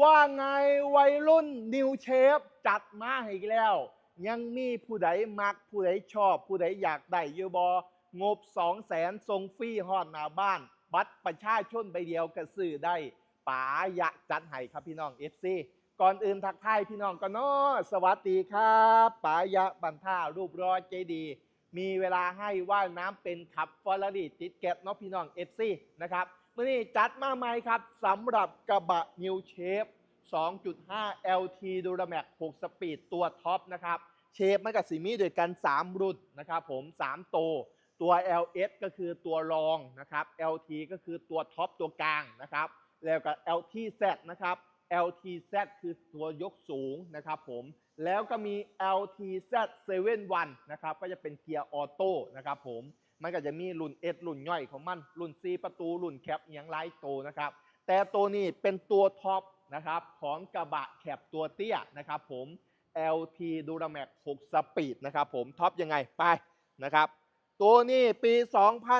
ว่าไงวัยรุ่นนิวเชฟจัดมาให้อีกแล้ว ยังมีผู้ใดมักผู้ใดชอบ ผู้ใดอยากได้อยูบองบ2 0 0แสนทรงฟรีฮอดหน้าบ้าน บัตรประชาชนใบเดียวกระซื้อได้ป๋ายะจัดให้ครับพี่น้อง FC ก่อนอื่นทักทายพี่น้องกันเนาะสวัสดีครับป๋ายะบันท่ารูปรอใจดี มีเวลาให้ว่ายน้ำเป็นขับฟอร์รารีติดแก๊สเนาะพี่น้อง FC นะครับ มื่อนี้จัดมาใหม่ครับสำหรับกระบะ New Shape 2.5 LT Duramax 6 สปีดตัวท็อปนะครับ เชฟมันกับสีมีด้วยกัน 3 รุ่นนะครับผม 3 โตวตัว LS ก็คือตัวรองนะครับ LT ก็คือตัวท็อปตัวกลางนะครับ แล้วก็ LTZ นะครับ LTZ คือตัวยกสูงนะครับผม แล้วก็มี LTZ 71นะครับ ก็จะเป็นเกียร์ออโต้นะครับผม มันก็จะมีรุ่น S รุ่นย่อยของมันรุ่น C ประตูรุ่นแคปอหยังไลโตวนะครับ แต่ตัวนี้เป็นตัวท็อปนะครับของกระบะแคปตัวเตี้ยนะครับผม LT Duramax 6 สปีดนะครับผมท็อปยังไงไปนะครับตัวนี้ปี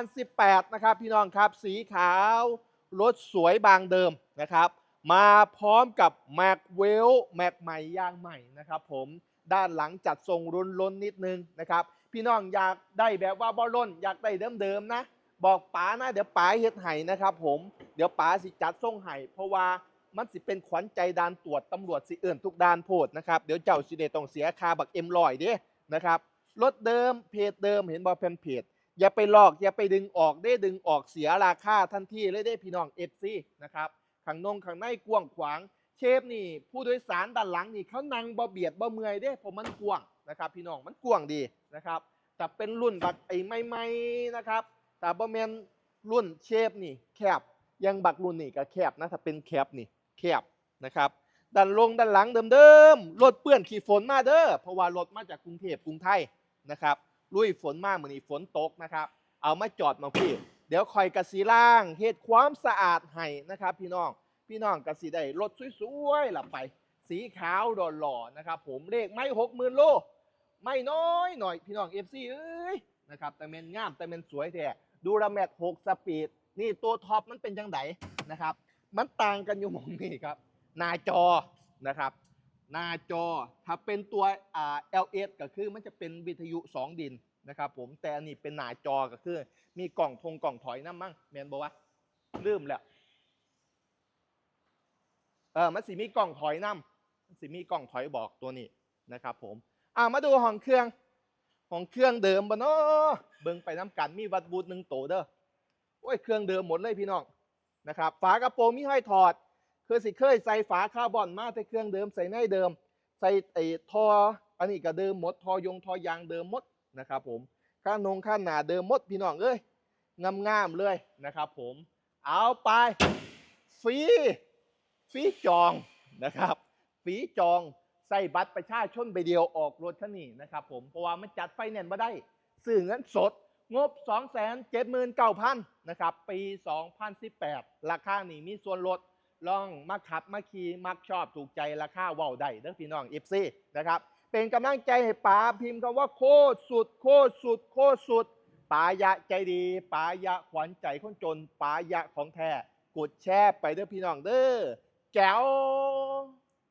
2018 นะครับพี่น้องครับ สีขาว รถสวยบางเดิมนะครับ มาพร้อมกับ m a c w e l l แม็กใหม่ยางใหม่นะครับผมด้านหลังจัดทรงรุนล้นนิดนึงนะครับ พี่น้องอยากได้แบบว่าบอลล้นอยากได้เดิมๆนะ บอกป๋านะเดี๋ยวป๋าเฮ็ดไห้นะครับผมเดี๋ยวป๋าสิจัดส่งไห้เพราะว่ามันสิเป็นขวัญใจด่านตรวจตำรวจสิเอื่นทุกด่านโพดนะครับเดี๋ยวเจ้าสิเดต้องเสียคาบักเอ็มลอยเด้นะครับรถเดิมเพจเดิมเห็นบอแพนเพจอย่าไปลอกอย่าไปดึงออกได้ดึงออกเสียราคาทันทีเลยได้พี่น้องเอฟซีนะครับ ข้างนงข้างในกว้างขวาง เชฟนี่ ผู้โดยสารด้านหลังนี่เขานั่งบ่เบียดบ่เมื่อยเด้เพราะมันกว้างนะครับ พี่น้องมันกว้างดีนะครับแต่เป็นรุ่นบักไอ้ใหม่ๆนะครับแต่บ่แมนรุ่นเชฟนี่แคบยังบักรุ่นนี่ก็แคบนะถ้าเป็นแคบนี่แคบนะครับด้านลงด้านหลังเดิมๆรถเปื้อนขี่ฝนมาเด้อเพราะว่ารถมาจากกรุงเทพกรุงไทยนะครับลุยฝนมากเหมือนนี่ฝนตกนะครับ เอามาจอดมาพี่ เดี๋ยวคอยกระสีล่างเฮ็ดความสะอาดให้นะครับ พี่น้องพี่น้องกระสีได้รถสวยๆหลับไป สีขาวหล่อนะครับ ผมเลขไม่หกหมื่นโล ไม่น้อยหน่อยพี่น้องเอฟซีเอ้ยนะครับแต่เมนงามแต่เมนสวยแท้ดูระแมท6สปีดนี่ตัวท็อปมันเป็นจังไดนะครับ มันต่างกันอยู่หมองนี่ครับหน้าจอนะครับ หน้าจอถ้าเป็นตัวอ่า LS ก็คือมันจะเป็นวิทยุ 2 ดินนะครับผมแต่อันนี้เป็นหน้าจอก็คือ มีกล่องทงกล่องถอยน้ำมั้งแมนบอกว่าลืมแล้วเออมันสิมีกล่องถอยน้ำมันสิมีกล่องถอยบอกตัวนี้นะครับผมอ่ามาดูห้องเครื่องห้องเครื่องเดิมบ่เนาะเบิ่งไปน้ำกันมีวัดบูทหนึ่งโตเด้อโอ้ยเครื่องเดิมหมดเลยพี่น้องนะครับฝากระโปรงมีห้อยถอด คือสิเคยใส่ฝาคาร์บอนมาแต่เครื่องเดิมใส่ในเดิม ใส่ไอ้ทออันนี้ก็เดิมหมดทอยงทอยางเดิมหมดนะครับผมข้านงข้านหนาเดิมหมดพี่น้องเอ้ยงามๆเลยนะครับ ผมเอาไปฟรีฟรีจองนะครับฟรีจองใส่บัตรประชาชนใบเดียวออกรถคันนี้นะครับ ผมเพราะว่ามันจัดไฟแนนซ์มาได้ซื้อเงินสดงบ 2 7 9 0 0 0 นะครับ ปี 2018 ราคานี้มีส่วนลด ลองมาขับมาขี่มักชอบถูกใจราคาว่าได้เด้อพี่น้องเอฟซีนะครับเป็นกำลังใจให้ป๋าพิมพ์คำว่าโคตรสุด โคตรสุด โคตรสุดป๋ายะใจดีป๋ายะขวัญใจคนจนป๋ายะของแท้กดแชร์ไปเด้อพี่น้องเด้อแจ๋ว